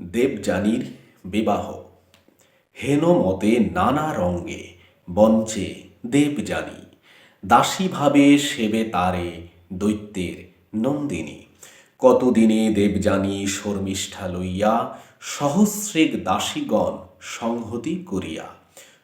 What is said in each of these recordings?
দেবযানীর বিবাহ। হেন মতে নানা রঙ্গে বঞ্চে দেবযানী। দাসীভাবে সেবে তারে দৈত্যের নন্দিনী। কতদিনে দেবযানী শর্মিষ্ঠা লইয়া সহস্রেক দাসীগণ সংহতি করিয়া।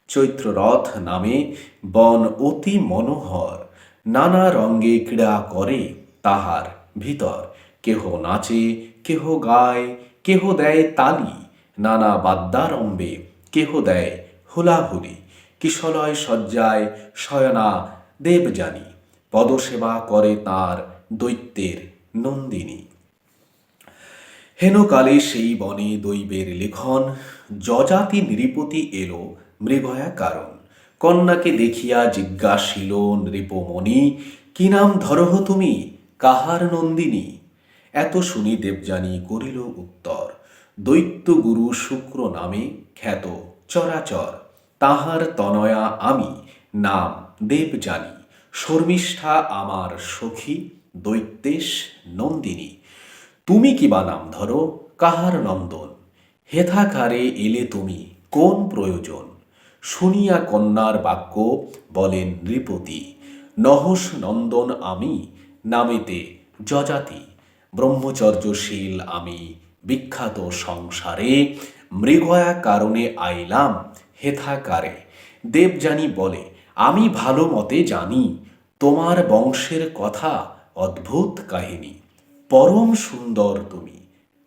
চৈত্ররথ নামে বন অতি মনোহর। নানা রঙ্গে ক্রীড়া করে তাহার ভিতর। কেহ নাচে, কেহ গায় কেহ দেয় তালি, নানা বাদ্যারম্ভে কেহ দেয় হুলাহুলি, কিশলয় সজ্জায় শয়না দেবযানী, পদসেবা করে তার দৈত্যের নন্দিনী। হেনকালে সেই বনে দৈবের লেখন, যজাতি নৃপতি এলো মৃগয়া কারণ। কন্যাকে দেখিয়া জিজ্ঞাসিল নৃপমণি, কি নাম ধরহ তুমি? কাহার নন্দিনী? এত শুনি দেবযানী করিল উত্তর, দৈত্য গুরু শুক্র নামে খ্যাত চরাচর। তাহার তনয়া আমি, নাম দেবযানী, শর্মিষ্ঠা আমার সখী, দৈত্যেশ নন্দিনী। তুমি কিবা নাম ধরো, কাহার নন্দন? হেথাকারে এলে তুমি, কোন প্রয়োজন? শুনিয়া কন্যার বাক্য বলেন নৃপতি, নহস নন্দন আমি, নামেতে যজাতি। ব্রহ্মচর্যশীল আমি বিখ্যাত সংসারে, মৃগয়া কারণে আইলাম হেথাকারে। দেবযানী বলে, আমি ভালো মতে জানি, তোমার বংশের কথা অদ্ভুত কাহিনী। পরম সুন্দর তুমি,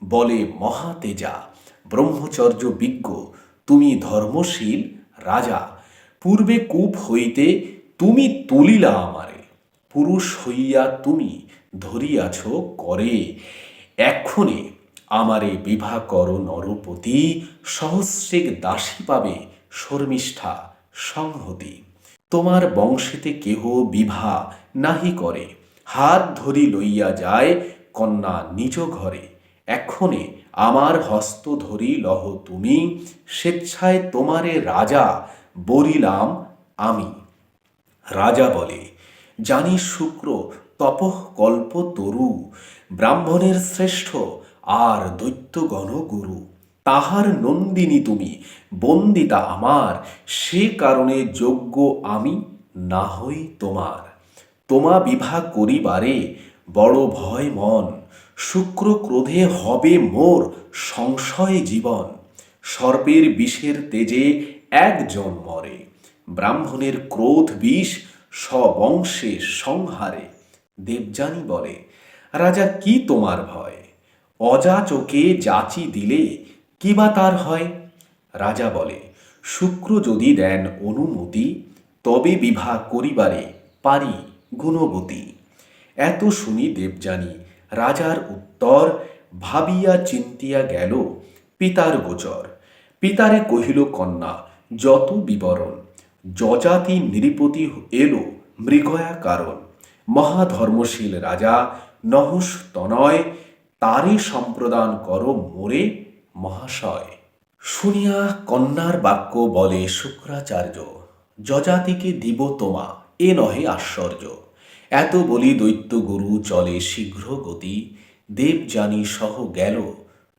বলে মহাতেজা। ব্রহ্মচর্য বিজ্ঞ, তুমি ধর্মশীল রাজা। পূর্বে কূপ হইতে তুমি তুলিলা আমারে। পুরুষ হইয়া তুমি ধরিয়াছ করে। এক্ষণে আমারে বিভা কর নরপতি, সহস্রেক দাসী পাবে শর্মিষ্ঠা সংহতি। তোমার বংশেতে কেহ বিভা নাহি করে। হাত ধরি লইয়া যায় কন্যা নিজ ঘরে। এক্ষণে আমার হস্ত ধরি লহ তুমি, স্বেচ্ছায় তোমারে রাজা বলিলাম আমি। রাজা বলে জানি শুক্র, তপঃ কল্প তরু, ব্রাহ্মণের শ্রেষ্ঠ আর দৈত্যগণ গুরু। তাহার নন্দিনী তুমি, বন্দিতা আমার, সে কারণে যোগ্য আমি, না হই তোমার। তোমা বিভা করিবারে বড় ভয় মন, শুক্র ক্রোধে হবে মোর সংশয় জীবন। সর্পের বিষের তেজে একজন মরে, ব্রাহ্মণের ক্রোধ বিষ স্ববংশে সংহারে, দেবযানী বলে, রাজা, কি তোমার ভয়? অযাচকে যাচি দিলে কি বা তার হয়? রাজা বলে, শুক্র যদি দেন অনুমতি, তবে বিভা করিবারে পারি গুণবতী এত শুনি দেবযানী রাজার উত্তর ভাবিয়া চিন্তিয়া গেল পিতার গোচর। পিতারে কহিল, কন্যা, যত বিবরণ যজাতি নৃপতি এলো মৃগয়া কারণ। মহাধর্মশীল রাজা নহস তনয় তারে সম্প্রদান কর মোরে মহাশয়। শুনিয়া কন্যার বাক্য বলে শুক্রাচার্য, যজাতিকে দিব তোমা, এ নহে আশ্চর্য। এত বলি দৈত্য গুরু চলে শীঘ্র গতি, দেবযানী সহ গেল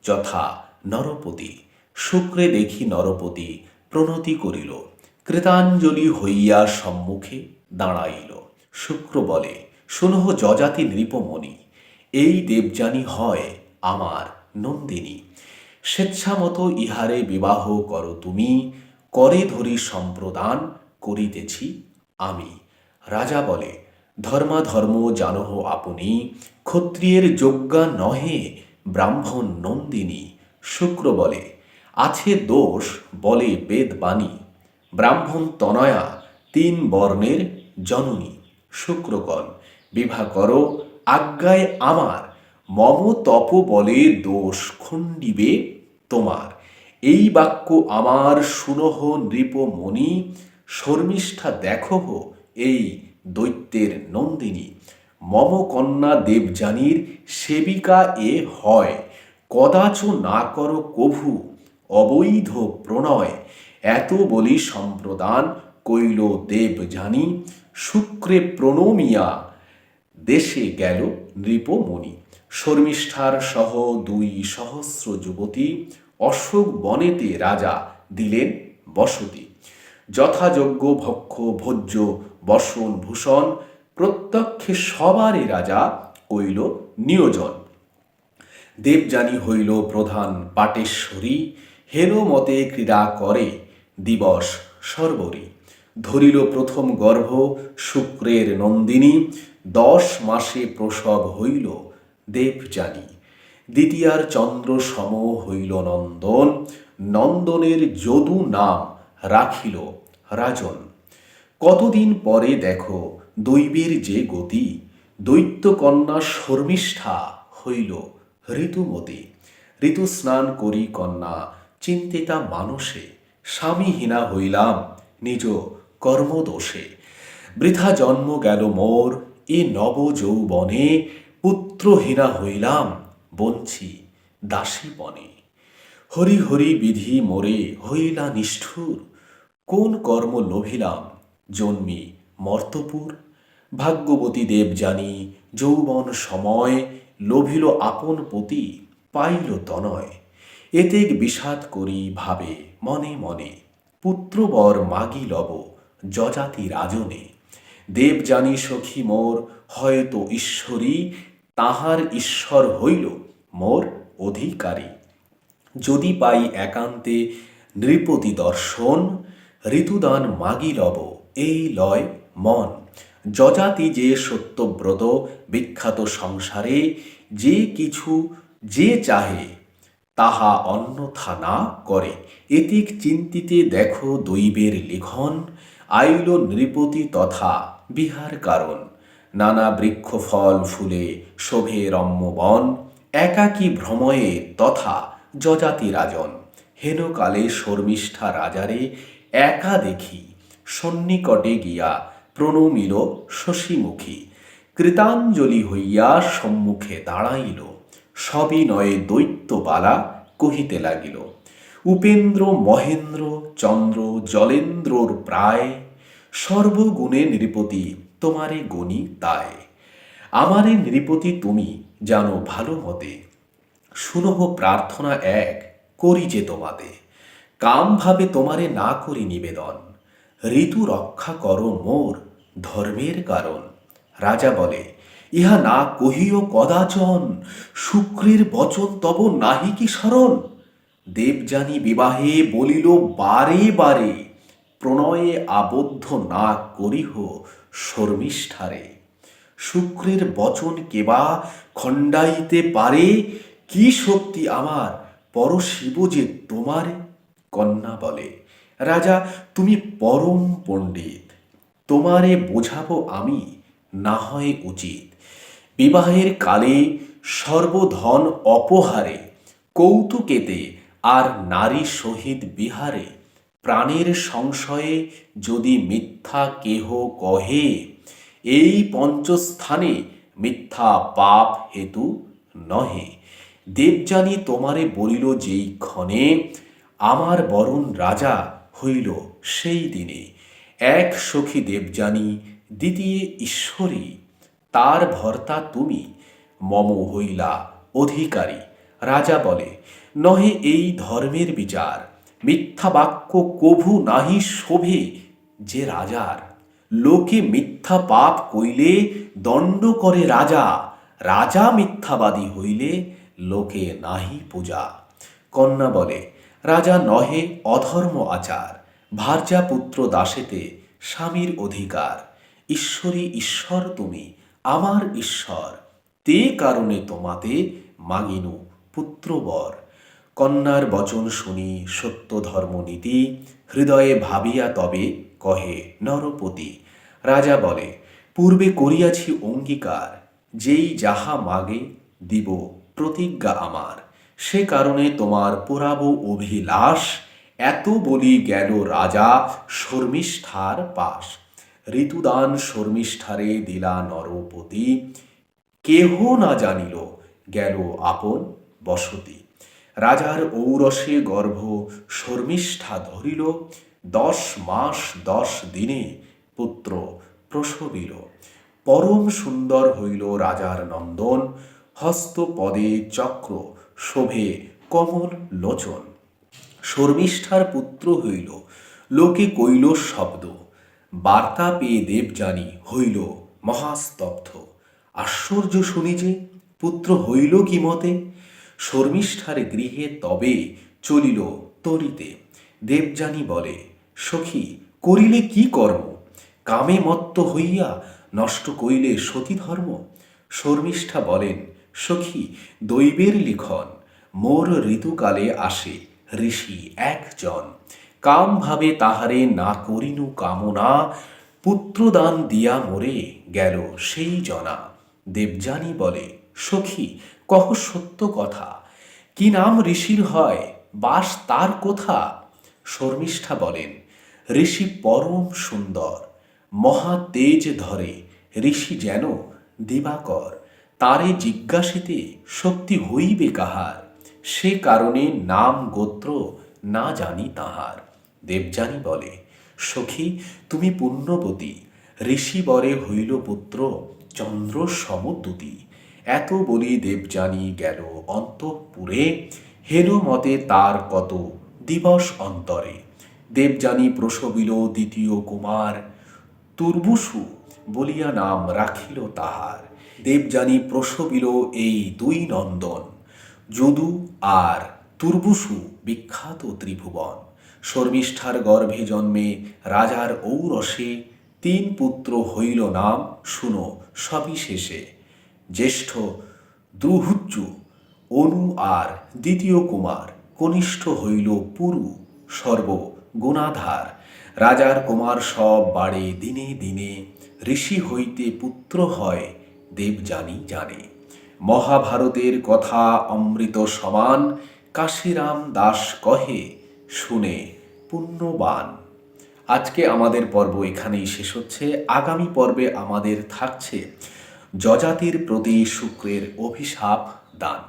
যথা নরপতি। শুক্রে দেখি নরপতি প্রণতি করিল। কৃতাঞ্জলি হইয়া সম্মুখে দাঁড়াইল। শুক্র বলে, শুনহ যজাতি নৃপমণি, এই দেবযানী হয় আমার নন্দিনী। স্বেচ্ছামতো ইহারে বিবাহ করো তুমি, করে ধরি সম্প্রদান করিতেছি আমি। রাজা বলে, ধর্মাধর্ম জানহ আপনি, ক্ষত্রিয়ের যজ্ঞা নহে ব্রাহ্মণ নন্দিনী। শুক্র বলে, আছে দোষ বলে বেদবাণী ব্রাহ্মণ তনয়া তিন বর্ণের জননী শুক্রকল বিভা করো, আজ্ঞায় আমার, মম তপ বলে দোষ খণ্ডিবে তোমার। এই বাক্য আমার শুনহ নৃপমণি শর্মিষ্ঠা দেখহ এই দৈত্যের নন্দিনী। মম কন্যা দেবযানীর সেবিকা এ হয়, কদাচ না কর কভু, অবৈধ প্রণয়। এত বলি সম্প্রদান কইল দেবযানী শুক্রে প্রণমিয়া, দেশে গেল নৃপমণি। শর্মিষ্ঠার সহ দুই সহস্র যুবতী, অশোক বনেতে রাজা দিলেন বসতি। যথাযোগ্য ভক্ষ, ভোজ্য, বসন, ভূষণ, প্রত্যক্ষে সবারই রাজা কইল নিয়োজন। দেবযানী হইল প্রধান পাটেশ্বরী, হেন মতে ক্রীড়া করে দিবস সর্বরী। ধরিল প্রথম গর্ভ শুক্রের নন্দিনী, দশ মাসে প্রসব হইল দেব দেবযানী। দ্বিতীয়ার চন্দ্র সম হইল নন্দন, নন্দনের যদু নাম রাখিল রাজন। কতদিন পরে দেখো দৈবের যে গতি, দৈত্যকন্যা শর্মিষ্ঠা হইল ঋতুমতি। ঋতু স্নান করি কন্যা, চিন্তিতা মানসে। স্বামীহীনা হইলাম নিজ কর্মদোষে। বৃথা জন্ম গেল মোর, এ নব যৌবনে পুত্রহীনা হইলাম বঞ্চি দাসী বনে হরি হরি বিধি মোরে হইলা নিষ্ঠুর, কোন কর্ম লোভিলাম জন্মি মর্তপুর। ভাগ্যবতী দেব জানি যৌবন সময় লোভিল আপন পতি, পাইল তনয়, এতেক বিষাদ করি ভাবে। মনে মনে, পুত্রবর মাগি লব যজাতি রাজনে। দেব জানি সখী মোর, হয়তো ঈশ্বরী, তাহার ঈশ্বর হইল মোর অধিকারী। যদি পাই একান্তে নৃপতি দর্শন, ঋতুদান মাগি লব, এই লয় মন। যজাতি যে সত্যব্রত, বিখ্যাত সংসারে, যে কিছু যে চাহে তাহা অন্যথা না করে। এতিক চিন্তিতে দেখো দৈবের লিখন, আইল নৃপতি তথা বিহার কারণ। নানা বৃক্ষ ফল ফুলে শোভে রম্যবন একাকী ভ্রময়ে তথা যজাতি রাজন। হেনকালে শর্মিষ্ঠা রাজারে একা দেখি, সন্নিকটে গিয়া প্রণমিল শশীমুখী। কৃতাঞ্জলি হইয়া সম্মুখে দাঁড়াইল। সবিনয়ে দৈত্যবালা কহিতে লাগিল, উপেন্দ্র, মহেন্দ্র, চন্দ্র, জলেন্দ্রর প্রায় সর্বগুণে নৃপতি তোমারে গণি তাই। আমারে নৃপতি তুমি জানো ভালো মতে। শুনহ প্রার্থনা এক করি যে তোমাতে। কাম ভাবে তোমারে না করি নিবেদন। ঋতু রক্ষা করো মোর ধর্মের কারণ। রাজা বলে ইহা না কহিও কদাচন, শুক্রের বচন তব নাহি কি স্মরণ? দেবযানী বিবাহে বলিল, বারে বারে প্রণয়ে আবদ্ধ না করিহ শর্মিষ্ঠারে। শুক্রের বচন কেবা খণ্ডাইতে পারে, কি শক্তি আমার পরশিব যে তোমারে? কন্যা বলে, রাজা, তুমি পরম পণ্ডিত, তোমারে বোঝাবো আমি, না হয় উচিত। বিবাহের কালে সর্বধন অপহারে, কৌতুকেতে আর নারী সহিত বিহারে, প্রাণের সংশয়ে যদি মিথ্যা কেহ কহে, এই পঞ্চস্থানে মিথ্যা পাপ হেতু নহে। দেবযানী তোমারে বলিল যেই ক্ষণে, আমার বরণ রাজা হইল সেই দিনে। এক সখী দেবযানী, দ্বিতীয় ঈশ্বরী। তার ভর্তা তুমি, মম হইলা অধিকারী। রাজা বলে, নহে এই ধর্মের বিচার। মিথ্যা বাক্য কভু নাহি শোভে যে রাজার। লোকে মিথ্যা পাপ কইলে দণ্ড করে রাজা। রাজা মিথ্যাবাদী হইলে লোকে নাহি পূজা। কন্যা বলে, রাজা নহে অধর্ম আচার। ভার্যা পুত্র দাসেতে স্বামীর অধিকার। ঈশ্বরী ঈশ্বর তুমি আমার ঈশ্বর, তে কারণে তোমাতে মাগিনু পুত্রবর। কন্যার বচন শুনি সত্য ধর্মনীতি হৃদয়ে ভাবিয়া তবে কহে, নরপতি। রাজা বলে, পূর্বে করিয়াছি অঙ্গীকার, যেই যাহা মাগে দিব প্রতিজ্ঞা আমার। সে কারণে তোমার পুরাব অভিলাষ, এত বলি গেল রাজা শর্মিষ্ঠার পাশ। ঋতুদান শর্মিষ্ঠারে দিলা নরপতি। কেহ না জানিল, গেল আপন বসতি। রাজার ঔরসে গর্ভ শর্মিষ্ঠা ধরিল, দশ মাস দশ দিনে পুত্র প্রসবিল। পরম সুন্দর হইল রাজার নন্দন হস্ত পদে চক্র শোভে কমল লোচন। শর্মিষ্ঠার পুত্র হইল, লোকে কইল শব্দ। বার্তা পেয়ে দেবযানী হইল মহাস্তব্ধ। আশ্চর্য শুনি যে, পুত্র হইল কি মতে? শর্মিষ্ঠার গৃহে তবে চলিল তরিতে। দেবযানী বলে, সখী, করিলে কি কর্ম? কামে মত্ত হইয়া নষ্ট কইলে সতী ধর্ম? শর্মিষ্ঠা বলেন, সখী, দৈবের লিখন, মোর ঋতুকালে আসে ঋষি একজন। কাম ভাবে তাহারে না করিনু কামনা, পুত্রদান দিয়া মরে গেল সেই জনা। দেবযানী বলে, সখী, কহ সত্য কথা। কি নাম ঋষির হয়? বাস তার কোথা? শর্মিষ্ঠা বলেন, ঋষি পরম সুন্দর। মহা তেজ ধরে। ঋষি যেন দিবাকর। তারে জিজ্ঞাসিতে শক্তি হইবে কাহার? সে কারণে নাম গোত্র না জানি তাহার। দেবযানী বলে, সখী, তুমি পুণ্যবতী ঋষি বরে হইল পুত্র, চন্দ্র সমদ্যুতি। এত বলি দেবযানী গেল অন্তঃপুরে। হেন মতে তার কত দিবস অন্তরে। দেবযানী প্রসবিল দ্বিতীয় কুমার। তুর্বুসু বলিয়া নাম রাখিল তাহার। দেবযানী প্রসবিল এই দুই নন্দন। যদু আর তুর্বুসু বিখ্যাত ত্রিভুবন। শর্মিষ্ঠার গর্ভে জন্মে রাজার ঔরসে তিন পুত্র হইল নাম, শুনো সবিশেষে। জ্যেষ্ঠ দ্রুহুচ্চু, অনু আর দ্বিতীয় কুমার, কনিষ্ঠ হইল পুরু সর্ব গুণাধার রাজার কুমার সব বাড়ে দিনে দিনে, ঋষি হইতে পুত্র হয়, দেবযানী জানে। মহাভারতের কথা অমৃত সমান, কাশিরাম দাস কহে শুনে পুণ্যবান। আজকে আমাদের পর্ব এখানেই শেষ হচ্ছে। আগামী পর্বে আমাদের থাকছে যজাতির প্রতি শুক্রের অভিশাপ দান।